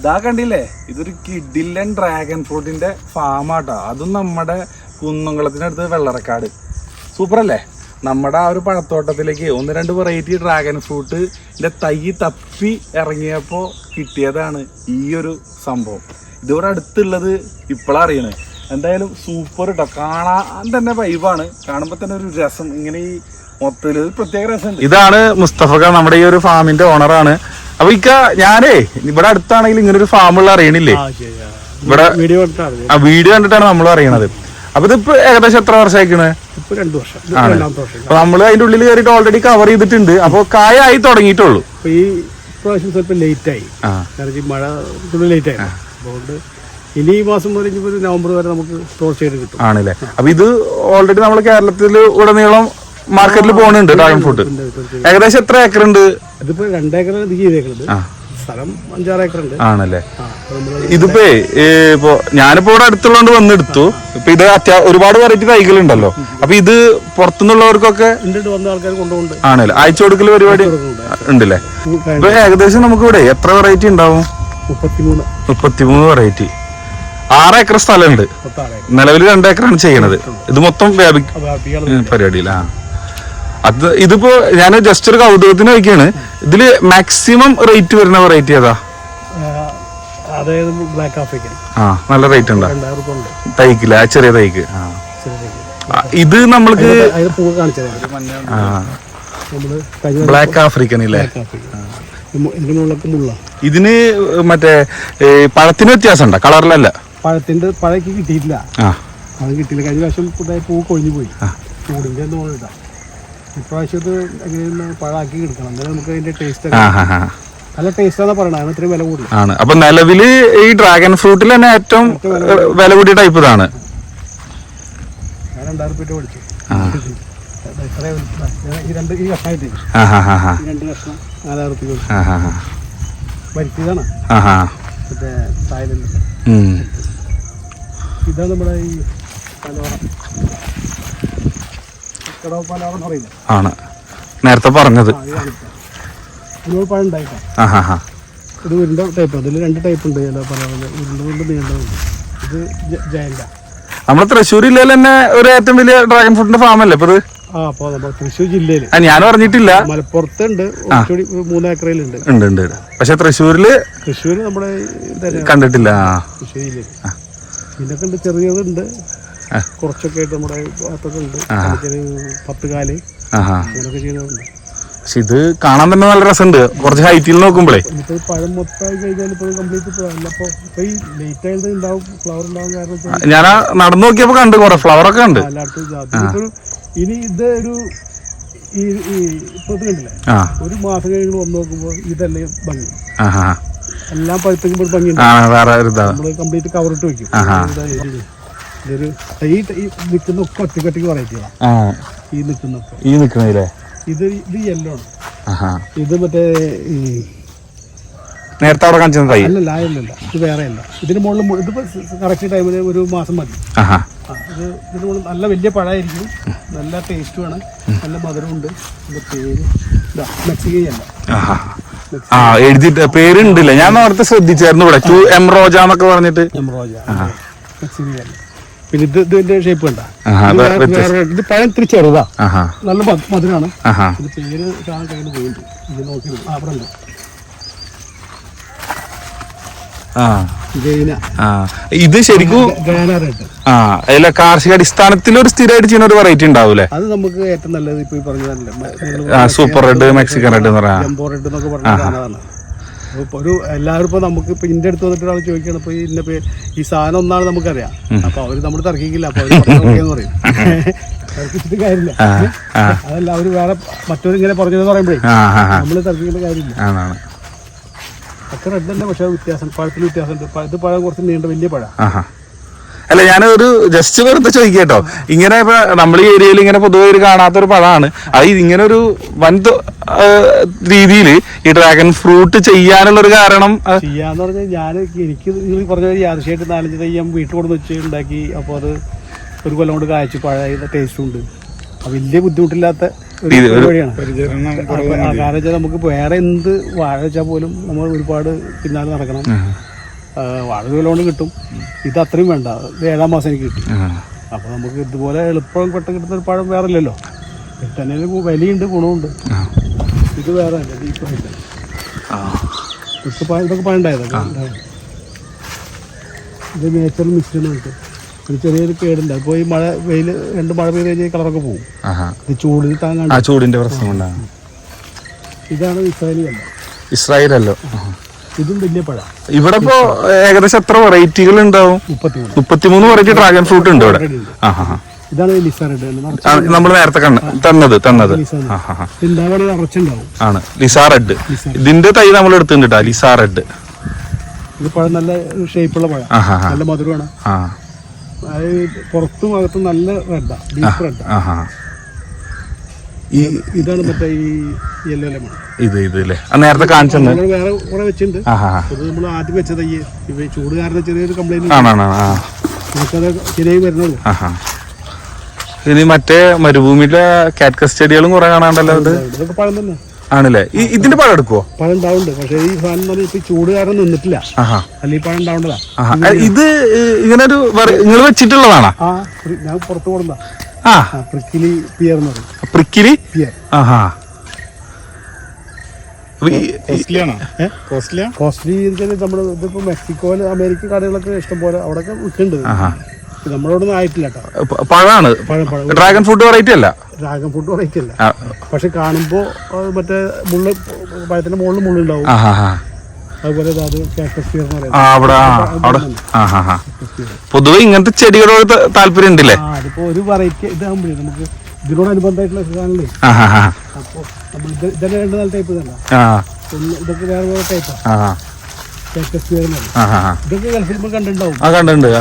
ഇതാ കണ്ടില്ലേ? ഇതൊരു കിഡില്ലൻ ഡ്രാഗൺ ഫ്രൂട്ടിന്റെ ഫാമാട്ടോ അതും നമ്മുടെ കുന്നംകുളത്തിനടുത്ത് വെള്ളറക്കാട്. സൂപ്പർ അല്ലേ നമ്മുടെ ആ ഒരു പഴത്തോട്ടത്തിലേക്ക് ഒന്ന് രണ്ട് വെറൈറ്റി ഡ്രാഗൺ ഫ്രൂട്ടിന്റെ തൈ തപ്പി ഇറങ്ങിയപ്പോൾ കിട്ടിയതാണ് ഈ ഒരു സംഭവം. ഇതിവിടെ അടുത്തുള്ളത് ഇപ്പോഴാണ് അറിയണത് എന്തായാലും സൂപ്പർ കേട്ടോ കാണാൻ തന്നെ വൈബാണ് കാണുമ്പോൾ തന്നെ ഒരു രസം. ഇങ്ങനെ ഈ മൊത്തത്തിൽ പ്രത്യേക രസമുണ്ട്. ഇതാണ് മുസ്തഫക്ക നമ്മുടെ ഈ ഒരു ഫാമിന്റെ ഓണറാണ് അപ്പൊ ഇക്ക ഞാനേ ഇവിടെ അടുത്താണെങ്കിൽ ഇങ്ങനെ ഒരു ഫാമുള്ള അറിയണില്ലേ? ഇവിടെ വീഡിയോ ആ വീഡിയോ കണ്ടിട്ടാണ് നമ്മൾ അറിയണത്. അപ്പൊ ഇതിപ്പോ ഏകദേശം എത്ര വർഷമായിക്കണ് അപ്പൊ നമ്മൾ അതിന്റെ ഉള്ളിൽ കയറിയിട്ട് ഓൾറെഡി കവർ ചെയ്തിട്ടുണ്ട്. അപ്പൊ കായായി തുടങ്ങിയിട്ടുള്ളൂ. അപ്പൊ ഈ പ്രാവശ്യം സ്വല്പം ലേറ്റ് ആയി. മഴ ലേറ്റ് ആയി. അതുകൊണ്ട് ഇനി ഈ മാസം മുതൽ നവംബർ വരെ നമുക്ക് സ്റ്റോർ ചെയ്ത് കിട്ടും. ആണല്ലേ? അപ്പൊ ഇത് ഓൾറെഡി നമ്മൾ കേരളത്തിൽ ഉടനീളം മാർക്കറ്റിൽ പോകുന്നുണ്ട് ഡ്രാഗൺ ഫ്രൂട്ട് ഏകദേശം എത്ര ഏക്കർ ഉണ്ട് ഇതിപ്പോ രണ്ടേക്കർ ഇത് ചെയ്തേക്കുന്നത് ആ. സ്ഥലം അഞ്ചാറ് ഏക്കർ ഉണ്ട് ആണല്ലേ? ആ ഇതിപ്പോ ഇപ്പോ ഞാനിപ്പോ ഇവിടെ അടുത്തുള്ളതുകൊണ്ട് വന്നെടുത്തു. ഇപ്പൊ ഇത് അത്യാ ഒരുപാട് വെറൈറ്റി തൈകളുണ്ടല്ലോ. അപ്പൊ ഇത് പുറത്തുനിന്നുള്ളവർക്കൊക്കെ ആണല്ലേ? അയച്ചു കൊടുക്കൽ പരിപാടി ഉണ്ടല്ലേ? ഇപ്പൊ ഏകദേശം നമുക്ക് ഇവിടെ എത്ര വെറൈറ്റി ഉണ്ടാവും? മുപ്പത്തിമൂന്ന്. വെറൈറ്റി ആറ് ഏക്കർ സ്ഥലമുണ്ട്. നിലവിൽ രണ്ട് ഏക്കറാണ് ചെയ്യണത്. ഇത് മൊത്തം വ്യാപിക്കും പരിപാടിയില്ല അത് ഇതിപ്പോ ഞാൻ ജസ്റ്റ് ഒരു കൗതുകത്തിന് വയ്ക്കാണ്. ഇതിൽ മാക്സിമം റേറ്റ് വരുന്ന വെറൈറ്റി ഏതാ? അതായത് ബ്ലാക്ക് ആഫ്രിക്കൻ ആ നല്ല റേറ്റ് ഉണ്ടാ? തൈക്കില്ല ചെറിയ തൈക്ക്. ഇത് നമ്മൾക്ക് ബ്ലാക്ക് ആഫ്രിക്കൻ ഇല്ലേ ഇതിന് മറ്റേ പഴത്തിന് വ്യത്യാസം ഉണ്ടോ കളറിലല്ല പഴത്തിന്റെ പഴക്ക് കിട്ടിയിട്ടില്ല. അത് കിട്ടിയില്ല. കഴിഞ്ഞ പ്രാവശ്യം പൂ കൊഴിഞ്ഞു പോയി. ചൂടിന്റെ ഒന്നും ഇടാം ഇപ്രാവശ്യം ഇത് എങ്ങനെയൊന്ന് പഴാക്കി എടുക്കണം. എന്നാലും നമുക്ക് അതിന്റെ ടേസ്റ്റ് നല്ല ടേസ്റ്റാണ് പറയണത്. ഇത്രയും വില കൂടി. ആണ്. അപ്പൊ നിലവിൽ ഈ ഡ്രാഗൺ ഫ്രൂട്ടിൽ തന്നെ ഏറ്റവും വില കൂടിയ ടൈപ്പ് ഇതാണ്. ഞാൻ രണ്ടായിരം രൂപ മേടിച്ചു. ഈ രണ്ട് ഈ കഷ്ണമായിട്ട് രണ്ട് കഷ്ണം നാലായിരം രൂപ വരുത്തിയതാണ് മറ്റേ തായ്ലൻഡ്. ഇതാണ് നമ്മുടെ ഈ പലോറ കടവ് പലോറ എന്ന് പറയില്ല ആണ്. നേരത്തെ പറഞ്ഞത്. നമ്മൾ ഇത് ഉരുണ്ട ടൈപ്പ് അതിൽ രണ്ട് ടൈപ്പ് ഉണ്ട് ചില പലോറ ഉരുണ്ട കൊണ്ട് നീണ്ടതുണ്ട് ഇത് നമ്മുടെ തൃശ്ശൂർ ജില്ലയിൽ തന്നെ ഒരു ഏറ്റവും വലിയ ഡ്രാഗൺ ഫ്രൂട്ടിന്റെ ഫാം അല്ലേ ഇപ്പൊ ഇത്? ആ നമ്മുടെ തൃശ്ശൂർ ജില്ലയിൽ ഞാൻ പറഞ്ഞിട്ടില്ല. മലപ്പുറത്തുണ്ട്. മൂന്ന് ഏക്കറയിലുണ്ട് ഉണ്ട് ഉണ്ട് പക്ഷെ തൃശ്ശൂരിൽ തൃശ്ശൂര് നമ്മുടെ കണ്ടിട്ടില്ല. തൃശ്ശൂർ ജില്ലയിൽ ഉണ്ട് ചെറിയതുണ്ട്. കുറച്ചൊക്കെ ആയിട്ട് നമ്മുടെ ഭാഗത്തൊക്കെ പത്ത് കാൽ അങ്ങനെയൊക്കെ പക്ഷെ ഇത് കാണാൻ തന്നെ നല്ല രസമുണ്ട്. കുറച്ച് ഹൈറ്റിൽ നോക്കുമ്പോഴേ പഴം മൊത്തമായി കഴിഞ്ഞാൽ ഇപ്പോൾ കംപ്ലീറ്റ് ഇപ്പോൾ അപ്പോൾ ഇപ്പോൾ ഈ ലേറ്റ് ആയത് ഉണ്ടാവും ഫ്ലവർ ഉണ്ടാവും കാരണം ഞാൻ നടന്നു നോക്കിയപ്പോ കണ്ട് കുറെ ഫ്ലവർ ഒക്കെ ഉണ്ട് ഇനി ഇത് ഒരു ഈ കണ്ടില്ലേ? ഒരു മാസം കഴിഞ്ഞ് വന്ന് നോക്കുമ്പോൾ ഇതല്ലേ ഭംഗി. എല്ലാം പഴുത്തെങ്കിൽ ഭംഗി കംപ്ലീറ്റ് കവറിട്ട് വെക്കും. ഇതൊരു ഈ ഈ നിൽക്കുന്ന ഒക്കെ ഒറ്റക്കൊറ്റക്ക് വെറൈറ്റികളാണ് ആ. ഈ നിൽക്കുന്നൊക്കെ ഈ ഇത് ഇത് യെല്ലോ ആണ്. ആഹാ. ഇത് മറ്റേ ഈ നേരത്തെ അവിടെ കാണിച്ച തൈ അല്ലല്ല അല്ലല്ല ഇത് വേറെ അല്ല ഇതിന് മുകളിൽ മു- കറക്റ്റ് ടൈമിൽ ഒരു മാസം മതി. ആഹാ. ആ ഇത് ഇതിന് മുകളിൽ നല്ല വലിയ പഴമായിരിക്കും. നല്ല ടേസ്റ്റുമാണ് നല്ല മധുരമുണ്ട് പേര് ഇതാ മെക്സിക്കൻ അല്ല ആഹാ. ആ എഴുതിട്ട് പേരുണ്ടല്ലേ? ഞാൻ നേരത്തെ ശ്രദ്ധിച്ചായിരുന്നു ഇവിടെ. ടു എം റോജ എന്നൊക്കെ പറഞ്ഞിട്ട്. എംറോജ മെക്സിക്കൻ അല്ല പിന്നെ ഇത് ഇതിന്റെ ഷേപ്പ് കണ്ട. ഇത് പഴം ഇത്തിരി ചെറുതാ. നല്ല മധുരാണ്. മധുരമാണ് ഇത് പേര് ഇത് നോക്കി അവിടെ ഉണ്ട്. ഇത് ശരിക്കും ആ അല്ല കാർഷിക അടിസ്ഥാനത്തിൽ ഒരു സ്ഥിരമായിട്ട് ചെയ്യുന്ന ഒരു വെറൈറ്റി ഉണ്ടാവൂലേ? അത് നമുക്ക് ഏറ്റവും നല്ലത് ഇപ്പൊ സൂപ്പർ റെഡ് മെക്സിക്കൻ റെഡ് എന്ന് പറയാ. അപ്പൊ ഒരു എല്ലാവരും ഇപ്പൊ നമുക്ക് ഇപ്പൊ ഇന്റെ അടുത്ത് വന്നിട്ട് ഒരാൾ ചോദിക്കണം ഇപ്പൊ ഇന്ന പേ ഈ സാധനം ഒന്നാണ് നമുക്കറിയാം. അപ്പൊ അവർ നമ്മൾ തർക്കിക്കില്ല അപ്പൊ അവർ പറഞ്ഞത് okay എന്ന് പറയും തർക്കിച്ചിട്ട് കാര്യമില്ല. അതല്ല അവർ വേറെ മറ്റൊരു ഇങ്ങനെ പറഞ്ഞതെന്ന് പറയുമ്പോഴേ നമ്മൾ നമ്മൾ തർക്കിക്കേണ്ട കാര്യമില്ല. അത്ര ഒക്കെ റെഡ് തന്നെ പക്ഷേ വ്യത്യാസം പഴത്തിന് വ്യത്യാസമുണ്ട്. ഇത് പഴം കുറച്ച് നീണ്ട വലിയ പഴം. അല്ല ഞാനൊരു ജസ്റ്റ് വെറുതെ ചോദിക്കട്ടോ ഇങ്ങനെ ഇപ്പൊ നമ്മൾ ഈ ഏരിയയിൽ ഇങ്ങനെ പൊതുവെ ഒരു കാണാത്തൊരു പഴമാണ്. അത് ഇങ്ങനെ ഒരു വൻ രീതിയിൽ ഈ ഡ്രാഗൺ ഫ്രൂട്ട് ചെയ്യാനുള്ള ഒരു കാരണം ചെയ്യാന്ന് പറഞ്ഞാൽ ഞാൻ എനിക്ക് നിങ്ങൾ പറഞ്ഞ യാദൃശ്യമായിട്ട് നാലഞ്ച് തൈ ഞാൻ വീട്ടിൽ കൊണ്ട് വെച്ച് ഉണ്ടാക്കി. അപ്പോൾ അത് ഒരു കൊല്ലം കൊണ്ട് കാഴ്ച പഴയ ടേസ്റ്റും ഉണ്ട്. വലിയ ബുദ്ധിമുട്ടില്ലാത്ത ഒരു ഒരു- കാരണം വെച്ചാൽ നമുക്ക് വേറെ എന്ത് വാഴ വെച്ചാൽ പോലും നമ്മൾ ഒരുപാട് പിന്നാലെ നടക്കണം. വാഴ വിലോണ്ട് കിട്ടും. ഇത് അത്രയും വേണ്ട. ഇത് ഏഴാം മാസം എനിക്ക് കിട്ടി. അപ്പോൾ നമുക്ക് ഇതുപോലെ എളുപ്പം പെട്ടെന്ന് കിട്ടുന്ന ഒരു പഴം വേറെ ഇല്ലല്ലോ ഇത് തന്നെ വിലയുണ്ട് ഗുണമുണ്ട്. ഇത് വേറെ അല്ല ഡീപ്പായിട്ട് ഇതൊക്കെ പഴം ഇതൊക്കെ പഴണ്ടായത് ഇത് നേച്ചറൽ മിക്സ്ഡ് ഒരു ചെറിയൊരു കേടുണ്ട്. അപ്പോൾ ഈ മഴ വെയിൽ രണ്ട് മഴ പെയ്ത് കഴിഞ്ഞാൽ കളറൊക്കെ പോകും ഇത് ചൂടിന് താങ്ങാണ്ട് ചൂടിന്റെ പ്രശ്നം ഇതാണ് ഇസ്രായേലി അല്ല ഇസ്രായേലല്ലോ. ഇതും വലിയ പഴ. ഇവിടെ ഇപ്പോ ഏകദേശം എത്ര വെറൈറ്റികൾ ഉണ്ടാവും? മുപ്പത്തി മൂന്ന് മുപ്പത്തിമൂന്ന് വെറൈറ്റി ഡ്രാഗൺ ഫ്രൂട്ട് ഉണ്ട് ഇവിടെ. ഇതാണ് നമ്മൾ നേരത്തെ കണ്ട തന്നത് തന്നത്. ആണ്. ലിസാ റെഡ് ഇതിന്റെ തൈ നമ്മൾ എടുത്തിട്ടുണ്ട് കേട്ടോ ലിസാ റെഡ് ഇത് പഴം നല്ല ഷേപ്പുള്ള പഴം. നല്ല മധുരമാണ്. പുറത്തും അകത്തും നല്ല റെഡാ ഡീപ്പ് റെഡാ ഈ ഇതാണ് മറ്റേ ഈ യെല്ലോ ലെമൺ ഇത് ഇത് അല്ലേ നേരത്തെ കാണിച്ചിട്ടുണ്ട് നമ്മൾ വേറെ കുറെ വെച്ചിട്ടുണ്ട്. അത് നമ്മൾ ആദ്യം വെച്ചത് ഈ ചൂട് കാരണം ചെറിയൊരു കംപ്ലൈന്റ് നമുക്കത് ശരിയായി വരുന്നുള്ളൂ. ഇനി മറ്റേ മരുഭൂമിയിലെ കാറ്റ് കസ്റ്റഡികളും കുറെ കാണാണ്ടല്ലോ ഇത്? ഇതൊക്കെ പഴം തന്നെ. ആണല്ലേ? ഇതിന്റെ പഴം എടുക്കുവോ? പഴം ഉണ്ടാവുന്നുണ്ട്. പക്ഷേ ഈ സാധനം പറഞ്ഞാൽ ഇപ്പൊ ചൂട് കാരണം നിന്നിട്ടില്ല. അല്ലെങ്കിൽ പഴം ഉണ്ടാവേണ്ടതാ ഇത് ഇങ്ങനെ ഒരു നിങ്ങൾ വെച്ചിട്ടുള്ളതാണോ? ഞാൻ പുറത്തു കൊടുന്ന ആ. പ്രിക്കിലി പിയർ എന്ന് പറയും. പ്രിക്കിലി? പിയർ. ആഹാ. അപ്പൊ ഈ- കോസ്റ്റ്ലി വെച്ചാൽ നമ്മുടെ ഇതിപ്പോ മെക്സിക്കോയിൽ അമേരിക്ക കടകളൊക്കെ ഇഷ്ടം പോലെ അവിടെയൊക്കെ വിൽക്കുന്നുണ്ട്. നമ്മളോടൊന്നും അവിടെ ആയിട്ടില്ല കേട്ടോ. പഴമാണ്. പഴം പഴം. ഡ്രാഗൺ ഫ്രൂട്ട് വെറൈറ്റി അല്ല. ഡ്രാഗൺ ഫ്രൂട്ട് വെറൈറ്റി അല്ല. പക്ഷെ കാണുമ്പോ മറ്റേ മുള്ള് പഴത്തിന്റെ മുകളിൽ മുള്ളുണ്ടാവും. അതുപോലെ അവിടെ പൊതുവെ ഇങ്ങനത്തെ ചെടികളോട് താല്പര്യം ഉണ്ടല്ലേ? അതിപ്പോ ഒരു വെറൈറ്റി ഇതാകുമ്പോഴേ നമുക്ക് ഇതിനോടനുബന്ധമായിട്ടുള്ള നമ്മൾ ഇത് ഇതന്നെ രണ്ട് നാല് ടൈപ്പ് തന്നെ ഇതൊക്കെ വേറെ ഇതൊക്കെ ഗൾഫിൽ കണ്ടിട്ടുണ്ടാവും.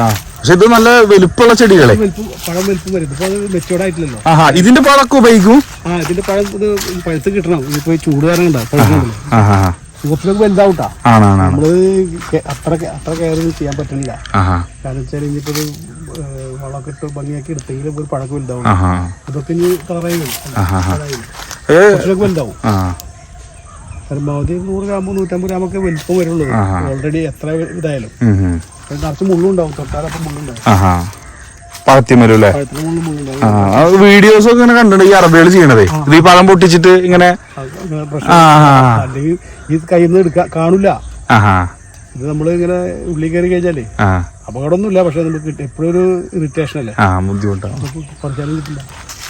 ആ പക്ഷെ ഇത് നല്ല വലുപ്പമുള്ള ചെടികളെ. പഴം വലുപ്പം വരും. ഇതിപ്പോ അത് മെച്ചോർഡ് ആയിട്ടില്ലല്ലോ. ഇതിന്റെ പഴമൊക്കെ ഉപയോഗിക്കും? ആ ഇതിന്റെ പഴം ഇത് പഴുത്ത് കിട്ടണം. ഇതിപ്പോ ചൂട് കാരണം ഉണ്ടാവും. പഴുക്കുന്നുണ്ടല്ലോ വലുതാവട്ടാണ് വലുതാവട്ടാ നമ്മൾ അത്ര അത്ര കെയർ ചെയ്യാൻ പറ്റുന്നില്ല കാരണം വെച്ചാൽ ഇനിയിപ്പോ വളമൊക്കെ ഇട്ട് ഭംഗിയാക്കി എടുത്തെങ്കിലും ഒരു പഴക്കം വലുതാവും അതൊക്കെ ഇനി കളറായി വരും. വലുതാവും. പരമാവധി നൂറ് ഗ്രാമോ നൂറ്റമ്പത് ഗ്രാമൊക്കെ വലിപ്പം വരുള്ളൂ. ഓൾറെഡി എത്ര ഇതായാലും. നിറച്ച് മുള്ളുണ്ടാവും. തൊട്ടാലപ്പം മുള്ളുണ്ടാവും. അല്ലേ? വീഡിയോസ് ഒക്കെ ഇങ്ങനെ കണ്ടിട്ടുണ്ട് ഈ അറബികൾ ചെയ്യണതേ. ഇത് ഈ പഴം പൊട്ടിച്ചിട്ട് ഇങ്ങനെ ആ ഈ കയ്യിൽ നിന്ന് എടുക്കാൻ കാണില്ല ഇത് നമ്മൾ ഇങ്ങനെ ഉള്ളിൽ കയറി കഴിഞ്ഞാലേ അപകടമൊന്നും അപകടമൊന്നുമില്ല പക്ഷെ നമുക്ക് എപ്പോഴും ഒരു ഇറിറ്റേഷൻ അല്ലേ? ബുദ്ധിമുട്ടാണ്. കിട്ടില്ല.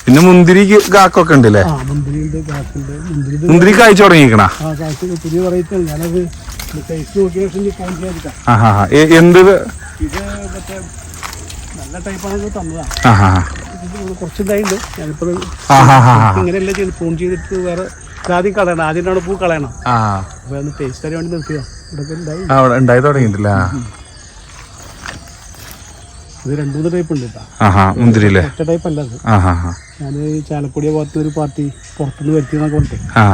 പിന്നെ മുന്തിരി കാക്കൊക്കെ ഉണ്ട് അല്ലേ ആ മുന്തിരിയുണ്ട് കാക്കുണ്ട് മുന്തിരി കായ്ച്ചു. എ- എന്ത് ഇത്? മറ്റേ നല്ല ടൈപ്പാണ് തന്നതാ. ആഹാ ഹാ. ഇത് കുറച്ച് ഇതായിട്ടുണ്ട്. ഞാനിപ്പോൾ ആഹാ ഹാ ഹാ. ഇങ്ങനെയല്ല ചെയ്ത് ഫോൺ ചെയ്തിട്ട് വേറെ ആദ്യം കളയണം. ആദ്യമായിട്ടാണ് പൂ കളയണം. ആ. അപ്പോൾ ഒന്ന് ടേസ്റ്റ് അറിയാൻ വേണ്ടി നിർത്തിയോ ഉണ്ടായി ആ, അവിടെ ഉണ്ടായി തുടങ്ങിയിട്ടില്ല? ഇത് രണ്ടു മൂന്ന് ടൈപ്പ് ഉണ്ട് കേട്ടോ ആഹാ മുന്തിരി അല്ലേ ഒറ്റ ടൈപ്പ് അല്ല അത്. ആഹാ ഹാ. ഞാൻ ചാലക്കുടിയ ഭാഗത്ത് ഒരു പാർട്ടി പുറത്തുനിന്ന് വരുത്തിയെന്നൊക്കെ പറഞ്ഞിട്ട്. ആ.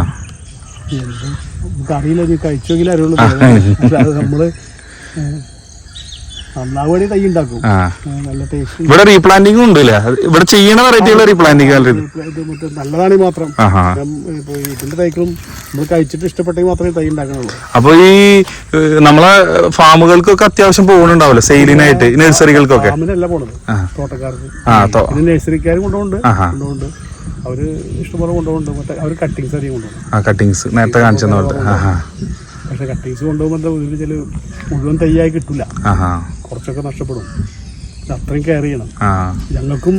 എന്ത് നമുക്ക് അറിയില്ല നീ കഴിച്ചെങ്കിലും അറിയുള്ളൂ അല്ലാതെ നമ്മൾ ഏഹ്, നന്നാവുകയാണെങ്കിൽ തൈ ഉണ്ടാക്കും ആ. ഏഹ്, നല്ല ടേസ്റ്റ് ഇവിടെ റീപ്ലാന്റിംഗും ഉണ്ട് ഇവിടെ ചെയ്യണ വെറൈറ്റിയുള്ള റീപ്ലാന്റിംഗ് നല്ലതാണ് മാത്രം. ഇതിന്റെ തൈകളും നമ്മൾ കഴിച്ചിട്ട് ഇഷ്ടപ്പെട്ടെങ്കിൽ മാത്രമേ തൈ ഉണ്ടാക്കണുള്ളൂ. അപ്പൊ ഈ നമ്മളെ ഫാമുകൾക്കൊക്കെ അത്യാവശ്യം പോകുന്നുണ്ടാവല്ലോ സെയിലിനായിട്ട് നഴ്സറികൾക്കൊക്കെ. ഫാമിനല്ല പോണത്. തോട്ടക്കാർക്ക്. നഴ്സറിക്കാർ കൊണ്ടുപോകുന്നുണ്ട് അവർ ഇഷ്ടംപോലെ കൊണ്ടുപോകുന്നുണ്ട് മറ്റേ അവർ കട്ടിങ്സ് അധികം കൊണ്ടുപോകും. കട്ടിങ്സ് നേരത്തെ കാണിച്ചു പക്ഷെ കട്ടിങ്സ് കൊണ്ടുപോകുമ്പോൾ എന്താ ചില മുഴുവൻ തൈയായി കിട്ടില്ല കുറച്ചൊക്കെ നഷ്ടപ്പെടും. അത്രയും കെയർ ചെയ്യണം. ഞങ്ങൾക്കും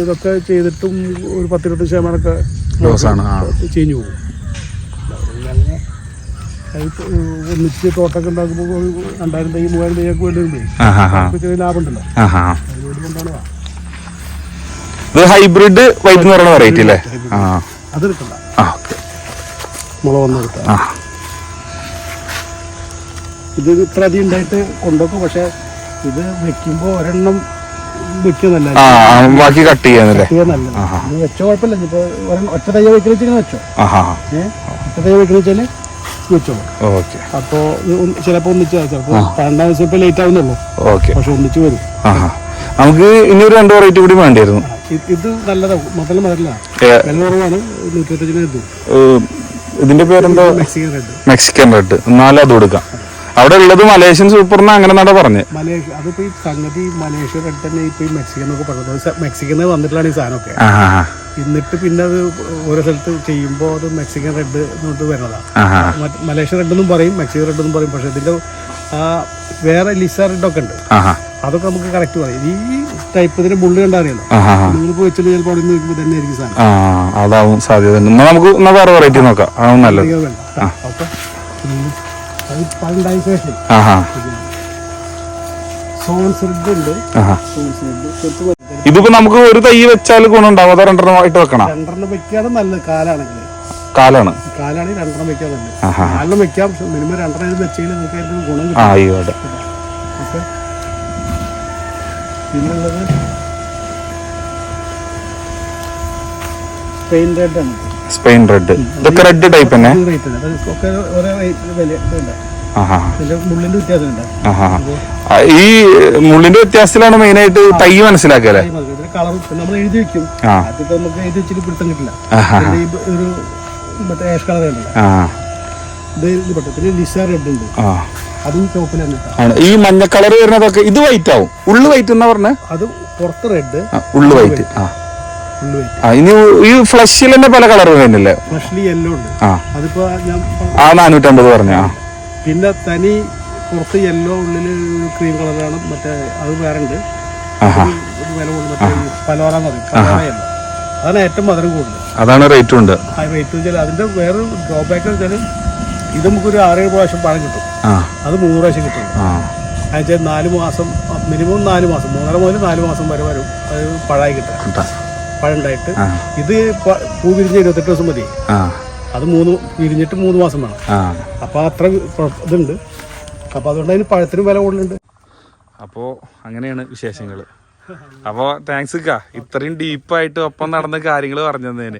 ഇതൊക്കെ ചെയ്തിട്ടും ഒരു പത്തിരുപത്തി ശതമാനമൊക്കെ ചീഞ്ഞു പോകും. ഒന്നിച്ച് തോട്ടൊക്കെ ഉണ്ടാക്കുമ്പോൾ രണ്ടായിരം തൈ മൂവായിരം തൈയൊക്കെ വേണ്ടി ചെറിയ ലാഭം ഉണ്ടല്ലോ. ഇത് ഹൈബ്രിഡ് വൈറ്റ് എന്ന് പറയുന്ന വെറൈറ്റി അല്ലേ? അതെടുക്കണ്ട മുള വന്ന് ഇത് ഇത്ര അധികം ഉണ്ടായിട്ട് കൊണ്ടുവെക്കും. പക്ഷെ ഇത് വെക്കുമ്പോൾ ഒരെണ്ണം വെക്കുന്നല്ല ബാക്കി കട്ട് ഇത് വെച്ച കുഴപ്പമില്ല. ഇപ്പൊ ഒറ്റ തയ്യ വെക്കുന്ന വെച്ചാൽ വെച്ചോ. ഏഹ് ഒറ്റ തയ്യ വെക്കുന്ന വെച്ചാൽ വെച്ചോ. ഓക്കെ. അപ്പോ ചിലപ്പോ ഒന്നിച്ച് ചിലപ്പോ പന്ത്രണ്ടാം ദിവസം ഇപ്പൊ ലേറ്റ് ആവുന്നുള്ളൂ. ഓക്കെ. പക്ഷെ ഒന്നിച്ച് വരും. നമുക്ക് ഇനി ഒരു രണ്ട് വെറൈറ്റി കൂടി വേണ്ടിയിരുന്നു. ഇത് നല്ലതാണ് വില കുറവാണ്. ഇത് ഏ, ഇതിന്റെ പേരെന്താ? മെക്സിക്കൻ റെഡ് മെക്സിക്കൻ റെഡ് എന്നാലും അത് കൊടുക്കാം അവിടെ ഉള്ളത് മലേഷ്യൻ സൂപ്പറിന് അങ്ങനെ നട പറഞ്ഞ്. മലേഷ്യ അതിപ്പോ ഈ സംഗതി മലേഷ്യ റെഡ് തന്നെ ഇപ്പൊ ഈ മെക്സിക്കൻ ഒക്കെ പറഞ്ഞത്. മെക്സിക്കൻ വന്നിട്ടുള്ള ഈ സാധനമൊക്കെ. എന്നിട്ട് പിന്നെ അത് ഓരോ സ്ഥലത്ത് ചെയ്യുമ്പോൾ അത് മെക്സിക്കൻ റെഡ് എന്നിട്ട് വരുന്നതാണ് മലേഷ്യൻ മലേഷ്യ റെഡ് എന്നും പറയും മെക്സിക്കൻ റെഡ് എന്നും പറയും. പക്ഷെ ഇതിന്റെ ആ വേറെ ലിസ റെഡ് ഒക്കെ ഉണ്ട്. അതൊക്കെ നമുക്ക് കറക്റ്റ് പറയും. ഈ ടൈപ്പ് ഇതിന്റെ ബുള്ളി കണ്ടാ നിങ്ങൾക്ക് വെച്ചിട്ട് ചിലപ്പോൾ അവിടെ നിന്ന് നോക്കുമ്പോൾ തന്നെ ആയിരിക്കും സാധനം. അതാവും സാധ്യത. നമുക്ക് വേറെ വെറൈറ്റി നോക്കാം. അതാവും നല്ലത്. അധികം പണ്ടായ ശേഷം. ഇതിപ്പോ നമുക്ക് ഒരു തൈ വെച്ചാൽ ഗുണമുണ്ടാവും. അതോ രണ്ടെണ്ണം ആയിട്ട് വെക്കണം? രണ്ടെണ്ണം വെക്കാതെ നല്ലത് കാലാണെങ്കിൽ കാലാണ്. കാലാണെങ്കിൽ രണ്ടെണ്ണം വെക്കാൻ നല്ലത്. നാലെണ്ണം വെക്കാം. പക്ഷെ മിനിമം രണ്ടെണ്ണം വെച്ച് കഴിഞ്ഞാൽ നമുക്ക് അതിന്റെ ഗുണം കിട്ടും. ആയിക്കോട്ടെ ഓക്കെ. പിന്നുള്ളത്. സ്പെയിൻ റെഡ് ആണ് സ്പെയിൻ റെഡ്. ഇതൊക്കെ റെഡ് ടൈപ്പ് തന്നെ. ഈ മുള്ളിന്റെ വ്യത്യാസത്തിലാണ് മെയിൻ ആയിട്ട് തൈ കളർ നമ്മൾ എഴുതി വെക്കും. നമുക്ക് എഴുതി വെച്ചിട്ട് പിടുത്തം കിട്ടില്ല. ഈ ഒരു മറ്റേ ആഷ് കളർ പിന്നെ ലിസ റെഡ് ഉണ്ട്. അതും. ഈ മഞ്ഞ കളർ വരുന്നതൊക്കെ ഇത് വൈറ്റ് ആവും. ഉള്ളു വൈറ്റ് എന്നാ പറഞ്ഞ? അത് പുറത്ത് റെഡ് ഉള്ളു വൈറ്റ് ആ ഉള്ളു വൈറ്റ് ആ. ഇനി ഈ ഫ്ലഷിൽ തന്നെ പല കളർ വരുന്നില്ലേ? ഫ്ലഷിൽ യെല്ലോ ഉണ്ട്. ആ. അതിപ്പോ ഞാൻ ആ നാനൂറ്റമ്പത് പറഞ്ഞ? പിന്നെ തനി പുറത്ത് യെല്ലോ ഉള്ളിൽ ക്രീം കളറാണ് മറ്റേ അത് വേറെ ഉണ്ട്. ആഹാ. ഒരു വില കൂടുതൽ. മറ്റേ ഈ പലോറ എന്ന് പറയും. അതാണ് ഏറ്റവും മധുരം കൂടുതൽ. അതാണ് റേറ്റും ഉണ്ട്. ആ റേറ്റ് വെച്ചാൽ അതിന്റെ വേറെ ഡ്രോബാക്ക് വെച്ചാൽ ഇത് നമുക്കൊരു ആറേഴ് പ്രാവശ്യം പഴം കിട്ടും. അത് മൂന്ന് പ്രാവശ്യം കിട്ടും. എന്നുവെച്ചാൽ നാല് മാസം മിനിമം നാല് മാസം മൂന്നര മുതൽ നാല് മാസം വരെ വരും. അത് പഴായി കിട്ടുക കിട്ടാ. പഴം ഉണ്ടായിട്ട് ഇത് പ- വിരിഞ്ഞ് ഇരുപത്തെട്ട് ദിവസം മതി. ആ. അത് മൂന്ന് വിരിഞ്ഞിട്ട് മൂന്ന് മാസം വേണം. അപ്പൊ അപ്പോൾ അത്ര ഇതുണ്ട്. അപ്പോൾ അതുകൊണ്ട് അതിന് പഴത്തിനും വില കൂടുതലുണ്ട്. അപ്പോൾ അങ്ങനെയാണ് വിശേഷങ്ങൾ അപ്പോൾ താങ്ക്സ് ഇത്രയും ഡീപ്പായിട്ട് ഒപ്പം നടന്ന കാര്യങ്ങൾ പറഞ്ഞു തന്നതിന്.